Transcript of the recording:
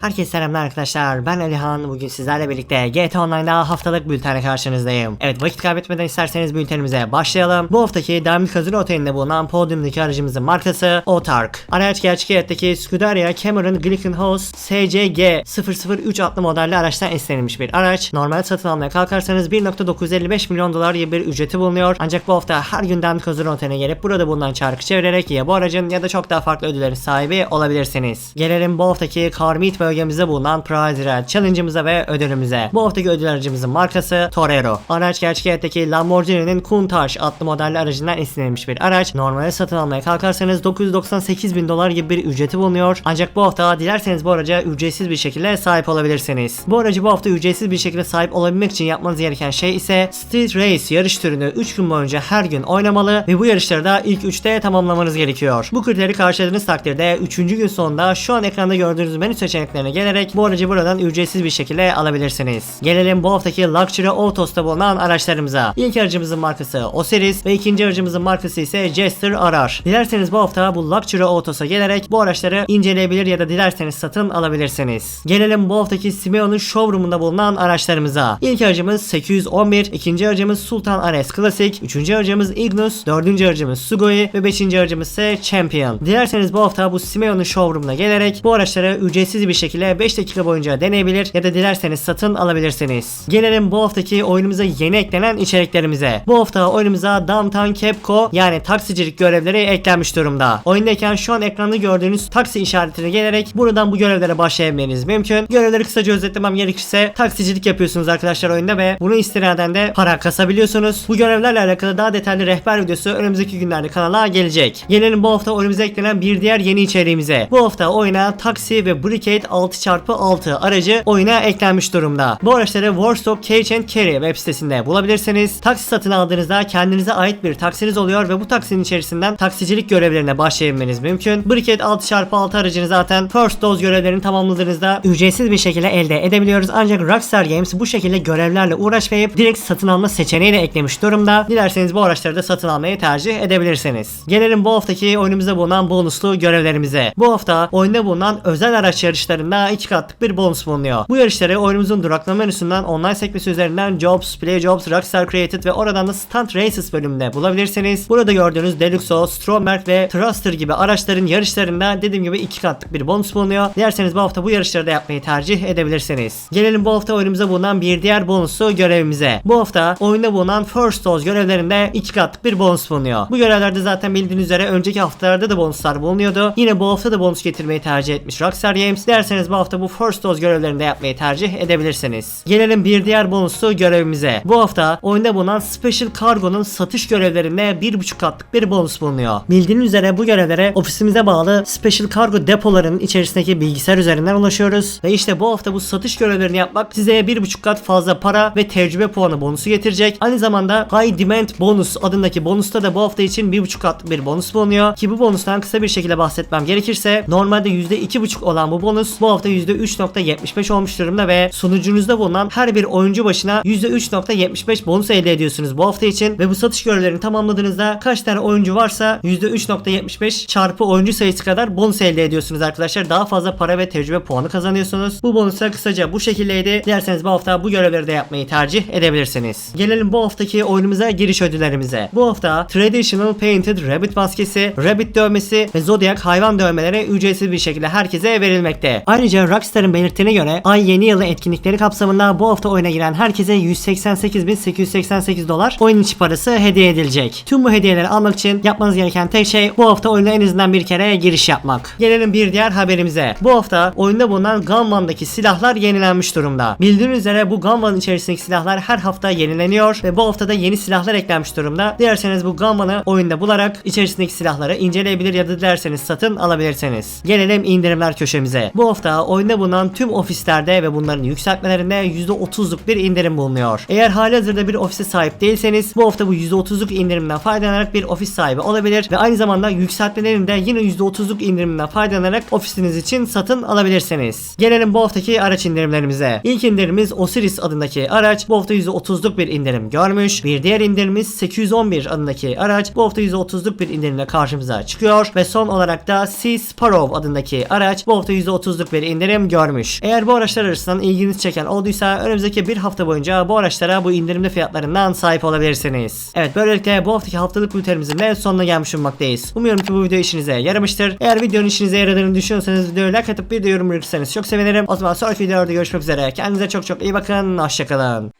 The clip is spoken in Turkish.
Herkese selamlar arkadaşlar. Ben Alihan. Bugün sizlerle birlikte GTA Online'da haftalık bültenle karşınızdayım. Evet vakit kaybetmeden isterseniz bültenimize başlayalım. Bu haftaki Diamond Casino Oteli'nde bulunan podyumdaki aracımızın markası Otark. Araç gerçek hayattaki Scuderia Cameron Glickenhaus SCG 003 adlı modelli araçtan esinlenmiş bir araç. Normal satın almaya kalkarsanız 1.955 milyon dolar gibi bir ücreti bulunuyor. Ancak bu hafta her gün Diamond Casino Oteli'ne gelip burada bulunan çarkı çevirerek ya bu aracın ya da çok daha farklı ödüllerin sahibi olabilirsiniz. Gelelim bu haftaki Car Meet bölgemizde bulunan Prize Red Challenge'ımıza ve ödülümüze. Bu haftaki ödül aracımızın markası Torero. Araç gerçek Lamborghini'nin Countach adlı modelli aracından esinlenmiş bir araç. Normalde satın almaya kalkarsanız 998 bin dolar gibi bir ücreti bulunuyor. Ancak bu hafta dilerseniz bu araca ücretsiz bir şekilde sahip olabilirsiniz. Bu aracı bu hafta ücretsiz bir şekilde sahip olabilmek için yapmanız gereken şey ise Street Race yarış türünü 3 gün boyunca her gün oynamalı ve bu yarışları da ilk 3'te tamamlamanız gerekiyor. Bu kriteri karşıladığınız takdirde 3. gün sonunda şu an ekranda gördüğünüz menü seçeneklerine gelerek bu aracı buradan ücretsiz bir şekilde alabilirsiniz. Gelelim bu haftaki Luxury Autos'ta bulunan araçlarımıza. İlk aracımızın markası Osiris ve ikinci aracımızın markası ise Jester Arar. Dilerseniz bu hafta bu Luxury Autos'a gelerek bu araçları inceleyebilir ya da dilerseniz satın alabilirsiniz. Gelelim bu haftaki Simeon'un showroom'unda bulunan araçlarımıza. İlk aracımız 811, ikinci aracımız Sultan RS Classic, üçüncü aracımız Ignus, dördüncü aracımız Sugoi ve beşinci aracımız ise Champion. Dilerseniz bu hafta bu Simeon'un showroom'una gelerek bu araçları ücretsiz bir şekilde 5 dakika boyunca deneyebilir ya da dilerseniz satın alabilirsiniz. Gelelim bu haftaki oyunumuza yeni eklenen içeriklerimize. Bu hafta oyunumuza Downtown Capco yani taksicilik görevleri eklenmiş durumda. Oyundayken şu an ekranda gördüğünüz taksi işaretine gelerek buradan bu görevlere başlayabilmeniz mümkün. Görevleri kısaca özetlemem gerekirse taksicilik yapıyorsunuz arkadaşlar oyunda ve bunu istinaden de para kasabiliyorsunuz. Bu görevlerle alakalı daha detaylı rehber videosu önümüzdeki günlerde kanala gelecek. Gelelim bu hafta oyunumuza eklenen bir diğer yeni içeriğimize. Bu hafta oyuna taksi ve Brickade 6x6 aracı oyuna eklenmiş durumda. Bu araçları Warstock Cage and Carry web sitesinde bulabilirsiniz. Taksi satın aldığınızda kendinize ait bir taksiniz oluyor ve bu taksinin içerisinden taksicilik görevlerine başlayabilmeniz mümkün. Brickade 6x6 aracını zaten First Dose görevlerini tamamladığınızda ücretsiz bir şekilde elde edebiliyoruz. Ancak Rockstar Games bu şekilde görevlerle uğraşmayıp direkt satın alma seçeneği de eklemiş durumda. Dilerseniz bu araçları da satın almayı tercih edebilirsiniz. Gelelim bu haftaki oyunumuzda bulunan bonuslu görevlerimize. Bu hafta oyunda bulunan özel araç yarışlarında iki katlık bir bonus bulunuyor. Bu yarışları oyunumuzun duraklama menüsünden online sekmesi üzerinden Jobs, Play Jobs, Rockstar Created ve oradan da Stunt Races bölümünde bulabilirsiniz. Burada gördüğünüz Deluxo, Stromberg ve Thruster gibi araçların yarışlarında dediğim gibi iki katlık bir bonus bulunuyor. Dilerseniz bu hafta bu yarışları da yapmayı tercih edebilirsiniz. Gelelim bu hafta oyunumuza bulunan bir diğer bonuslu görevimize. Bu hafta oyunda bulunan First Dose görevlerinde iki katlık bir bonus bulunuyor. Bu görevlerde zaten bildiğiniz üzere önceki haftalarda da bonuslar bulunuyordu. Yine bu hafta da bonus getirmeyi tercih etmiş Rockstar Games. Dilerseniz bu hafta bu First Dose görevlerinde yapmayı tercih edebilirsiniz. Gelelim bir diğer bonuslu görevimize. Bu hafta oyunda bulunan Special Cargo'nun satış görevlerinde bir buçuk katlık bir bonus bulunuyor. Bildiğiniz üzere bu görevlere ofisimize bağlı Special Cargo depoların içerisindeki bilgisayar üzerinden ulaşıyoruz. Ve işte bu hafta bu satış görevlerini yapmak size bir buçuk kat fazla para ve tecrübe puanı bonusu getirecek. Aynı zamanda High Demand Bonus adındaki bonusta da bu hafta için bir buçuk katlık bir bonus bulunuyor. Ki bu bonustan kısa bir şekilde bahsetmem gerekirse normalde %2,5 olan bu bonus bu hafta %3.75 olmuş durumda ve sunucunuzda bulunan her bir oyuncu başına %3.75 bonus elde ediyorsunuz bu hafta için ve bu satış görevlerini tamamladığınızda kaç tane oyuncu varsa %3.75 çarpı oyuncu sayısı kadar bonus elde ediyorsunuz arkadaşlar. Daha fazla para ve tecrübe puanı kazanıyorsunuz. Bu bonuslar kısaca bu şekildeydi. Dilerseniz bu hafta bu görevleri de yapmayı tercih edebilirsiniz. Gelelim bu haftaki oyunumuza giriş ödüllerimize. Bu hafta Traditional Painted Rabbit maskesi, Rabbit dövmesi ve Zodiac hayvan dövmeleri ücretsiz bir şekilde herkese verilmekte. Ayrıca Rockstar'ın belirttiğine göre ay yeni yılı etkinlikleri kapsamında bu hafta oyuna giren herkese 188.888 dolar oyun içi parası hediye edilecek. Tüm bu hediyeleri almak için yapmanız gereken tek şey bu hafta oyuna en azından bir kere giriş yapmak. Gelelim bir diğer haberimize. Bu hafta oyunda bulunan Gunman'daki silahlar yenilenmiş durumda. Bildiğiniz üzere bu Gunman içerisindeki silahlar her hafta yenileniyor ve bu haftada yeni silahlar eklenmiş durumda. Dilerseniz bu Gunman'ı oyunda bularak içerisindeki silahları inceleyebilir ya da dilerseniz satın alabilirsiniz. Gelelim indirimler köşemize. Bu hafta oyunda bulunan tüm ofislerde ve bunların yükseltmelerinde %30'luk bir indirim bulunuyor. Eğer halihazırda bir ofise sahip değilseniz bu hafta bu %30'luk indirimden faydalanarak bir ofis sahibi olabilir ve aynı zamanda yükseltmelerini de yine %30'luk indirimden faydalanarak ofisiniz için satın alabilirsiniz. Gelelim bu haftaki araç indirimlerimize. İlk indirimimiz Osiris adındaki araç bu hafta %30'luk bir indirim görmüş. Bir diğer indirimimiz 811 adındaki araç bu hafta %30'luk bir indirimle karşımıza çıkıyor ve son olarak da Sea Sparrow adındaki araç bu hafta %30'luk %10'luk bir indirim görmüş. Eğer bu araçlar arasından ilginizi çeken olduysa önümüzdeki bir hafta boyunca bu araçlara bu indirimli fiyatlarından sahip olabilirsiniz. Evet böylelikle bu haftaki haftalık bültenimizin de sonuna gelmiş bulunmaktayız. Umuyorum ki bu video işinize yaramıştır. Eğer videonun işinize yaradığını düşünüyorsanız videoyu like atıp bir de yorum bırakırsanız çok sevinirim. O zaman sonraki videolarda görüşmek üzere. Kendinize çok çok iyi bakın. Hoşçakalın.